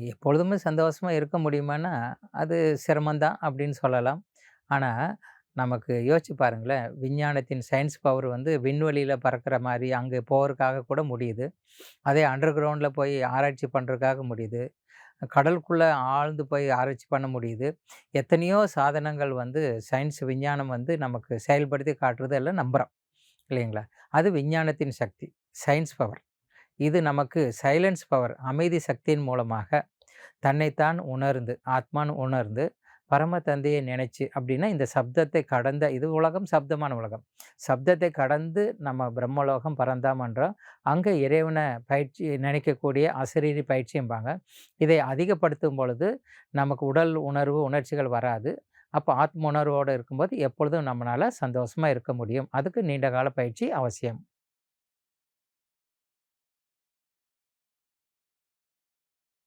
எப்பொழுதுமே சந்தோஷமாக இருக்க முடியுமான்னா, அது சிரமந்தான் அப்படின்னு சொல்லலாம். ஆனா, நமக்கு யோசிச்சு பாருங்களேன், விஞ்ஞானத்தின் சயின்ஸ் பவர் வந்து விண்வெளியில பறக்கிற மாரி, அங்கே போறதுக்காக கூட முடியுது. அதே அண்டர் கிரவுண்ட்ல போய் ஆராய்ச்சி பண்றதுக்காக முடியுது. கடலுக்குள்ள ஆழ்ந்து போய் ஆராய்ச்சி பண்ண முடியுது. எத்தனையோ சாதனங்கள் வந்து சயின்ஸ் விஞ்ஞானம் வந்து நமக்கு செயல்படுத்தி காட்டுறது எல்லாம் நம்புறோம். இல்லைங்களா? அது விஞ்ஞானத்தின் சக்தி. Science power. இது நமக்கு சைலன்ஸ் பவர். அமைதி சக்தியின் மூலமாக தன்னைத்தான் உணர்ந்து, ஆத்மான்னு உணர்ந்து, பரம தந்தையை நினைச்சு அப்படின்னா இந்த சப்தத்தை கடந்த இது உலகம் சப்தமான உலகம். சப்தத்தை கடந்து நம்ம பிரம்மலோகம் பரந்தாமன்றோம். அங்கே இறைவனை பயிற்சி நினைக்கக்கூடிய அசரீரி பயிற்சிம்பாங்க. இதை அதிகப்படுத்தும் பொழுது நமக்கு உடல் உணர்வு, உணர்ச்சிகள் வராது. அப்போ ஆத்ம உணர்வோடு இருக்கும்போது எப்பொழுதும் நம்மளால் சந்தோஷமாக இருக்க முடியும். அதுக்கு நீண்ட கால பயிற்சி அவசியம்.